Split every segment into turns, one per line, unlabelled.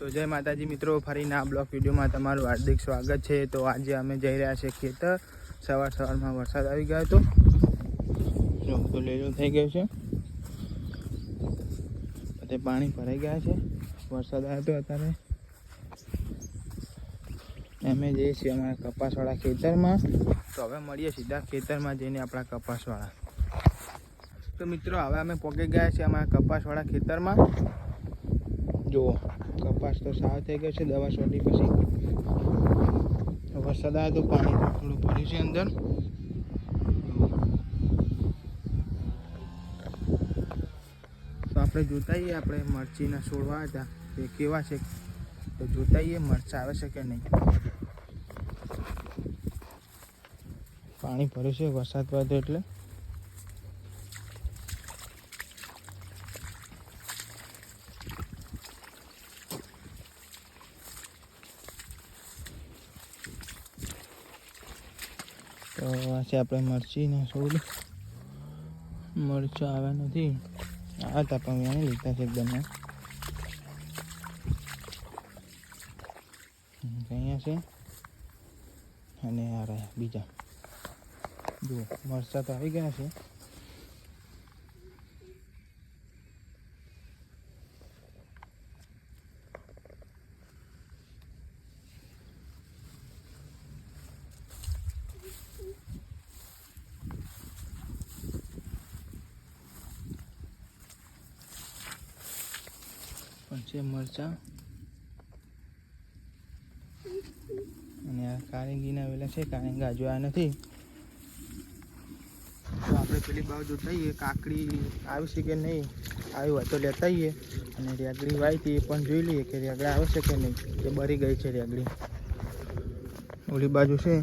તો જય માતાજી મિત્રો, ફરીને આ બ્લોક વિડીયોમાં તમારું હાર્દિક સ્વાગત છે. તો આજે અમે જઈ રહ્યા છીએ ખેતર. સવાર સવારમાં વરસાદ આવી ગયો હતો. તો લીલું થઈ ગયું છે. બધે પાણી ભરાઈ ગયા છે. વરસાદ આવ્યો હતો અત્યારે. અમે જઈએ છીએ અમારા કપાસવાળા ખેતરમાં. તો હવે મળીએ સીધા ખેતરમાં જઈને આપણા કપાસવાળા. તો મિત્રો, હવે અમે પહોંચી ગયા છીએ અમારા કપાસવાળા ખેતરમાં. જુઓ. કપાસ તો સાવ થઈ ગયો છે, દવા છોડી પછી. વરસાદ આવ્યો તો પાણી થોડું ભર્યું છે અંદર. તો આપણે જોતાઈએ આપણે મરચીના છોડવા હતા. તે કેવા છે? તો જોતાઈએ મરચા આવે છે કે નહીં? પાણી ભર્યું છે, વરસાદ પડ્યો એટલે. તો આ છે આપણે મરચીને છોડ મરચાં આવ્યા નથી. આ હતા પણ એને લીધા છે એકદમ. અહીંયા છે. અને આ રહ્યા બીજા. જુઓ, મરચા તો આવી ગયા છે. પણ છે મરચાં. અને આ કારેંગીના વેલા છે, કારેંગા જોયા નથી. તો આપણે પેલી બાજુ આવીએ કાકડી આવી છે કે નહીં, આવી હોય તો લેતા આવીએ. અને રેગડી વાવી એ પણ જોઈ લઈએ કે રેગડા આવે છે કે નહીં કે બરી ગઈ છે રેગડી. ઓલી બાજુ છે,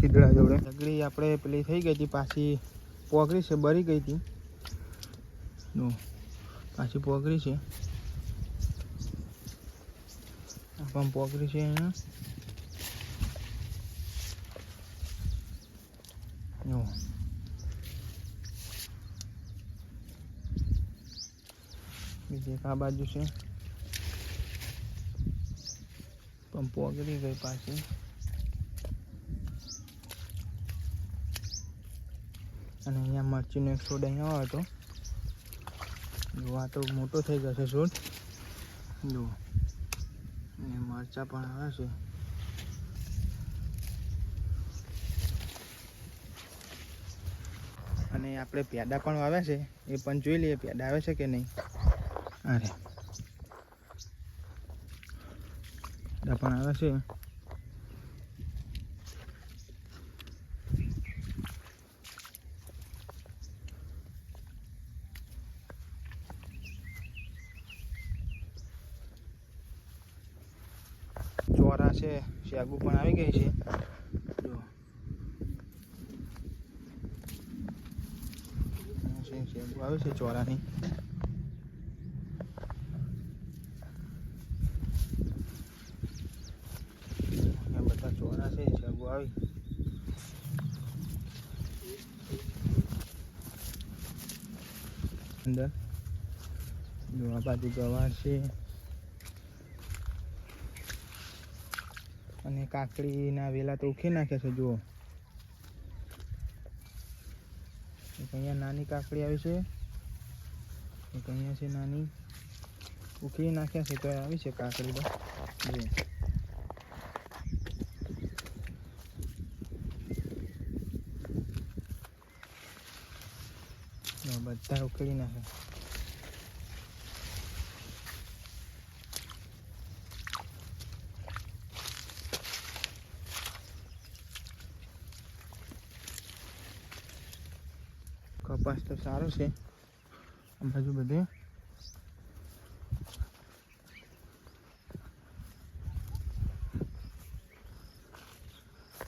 સીધડા જોડે. રેગડી આપણે પેલી થઈ ગઈ હતી, પાછી પોગરી છે, બરી ગઈ હતી. પાછી પોગરી છે. પણ પોગરી છે અહીંયા. બીજી એક આ બાજુ છે. પણ પોગરી ગઈ પાછી. અને અહીંયા મરચીનો એક છોડ અહીંયા આવ્યો હતો. જો આ તો મોટો થઈ ગયો છે છોડ જો અને મરચા પણ આવે છે. અને આપણે પેડા પણ વાવ્યા છે, એ પણ જોઈ લઈએ પેડા આવે છે કે નહીં. અરે. પણ આવે છે. ચોરા છે શેગુ પણ આવી ગઈ છે જો અહીંયા છે શેગુ આવે છે ચોરાની અહીંયા બધા ચોરા છે શેગુ આવી અંદર જો આ બાજુ ગવાર છે અને કાકડીના વેલા તો ઉખી નાખ્યા છે, જુઓ. એક અહીંયા નાની કાકડી આવી છે. એક અહીંયા છે નાની. ઉખી નાખ્યા છે તો આવી છે કાકડી તો. બધા ઉખેડી નાખે કપાસ તો સારો છે આ બાજુ બધે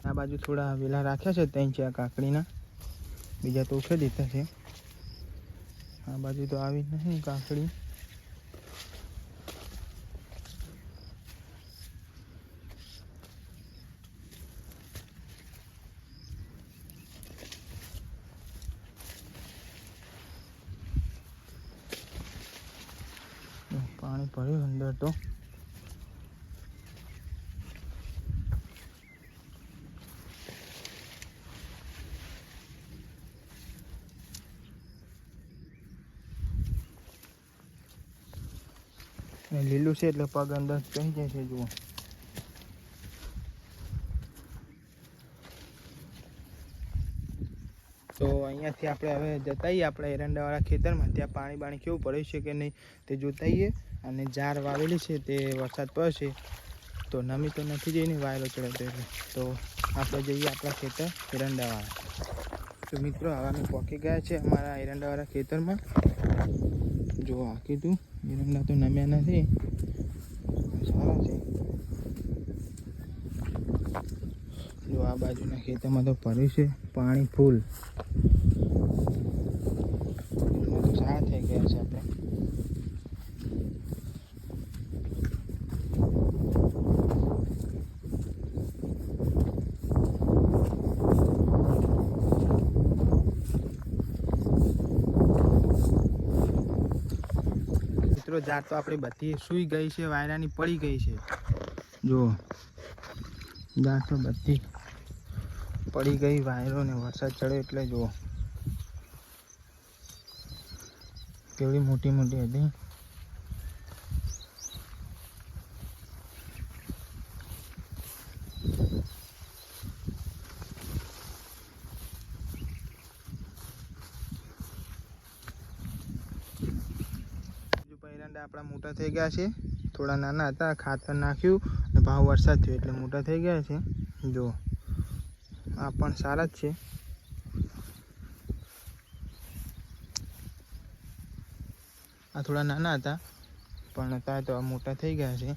આ બાજુ થોડા વેલા રાખ્યા છે ત્રણ ચાર કાકડીના બીજા તો ઉછે દીધા છે। આ બાજુ તો આવી નહીં કાકડી। પાણી ભર્યું અંદર તો. લીલું છે એટલે પગ અંદર પહોંચે છે જુઓ. અહીંયાથી આપણે હવે જતાઈએ આપણા એરંડાવાળા ખેતરમાં. ત્યાં પાણી બાણી કેવું પડ્યું છે કે નહીં તે જોતાઈએ અને ઝાડ વાવેલી છે તે વરસાદ પડશે તો નમી તો નથી જઈને વાયરો ચડે તો એટલે. તો આપણે જઈએ આપણા ખેતર એરંડાવાળા. તો મિત્રો, હવે અમે ગયા છે અમારા એરંડાવાળા ખેતરમાં. જો આ કીધું, એરંડા તો નમ્યા નથી. સારા છે. જો આ બાજુના ખેતરમાં તો ભર્યું છે પાણી ફૂલ. તો સારા થઈ ગયા છે આપણે. મિત્રો જાત તો આપણી બધી સૂઈ ગઈ છે, વાયરાની પડી ગઈ છે. જો જાત તો બધી પડી ગઈ, વાયરો ને વરસાદ ચડ્યો એટલે જુઓ. કેવડી મોટી મોટી હતી. આપણા મોટા થઈ ગયા છે. થોડા નાના હતા, ખાતર નાખ્યું અને ભાવ વરસાદ થયો એટલે મોટા થઈ ગયા છે. જો આ પણ સારા જ છે. આ થોડા નાના હતા, પણ અત્યારે તો આ મોટા થઈ ગયા છે.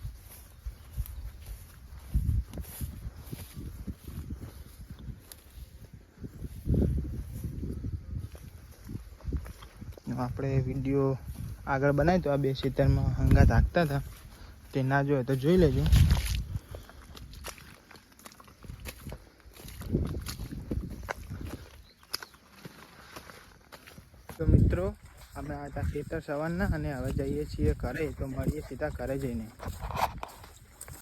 આપણે વીડિયો આગળ બનાવી તો આ બે ખેતરમાં હંગાત હાંકતા હતા. તે ના જોયે તો જોઈ લેજો. તો મિત્રો, અમે આ ખેતર સવારના અને હવે જઈએ છીએ ઘરે, તો મળીએ સીધા ઘરે જઈને.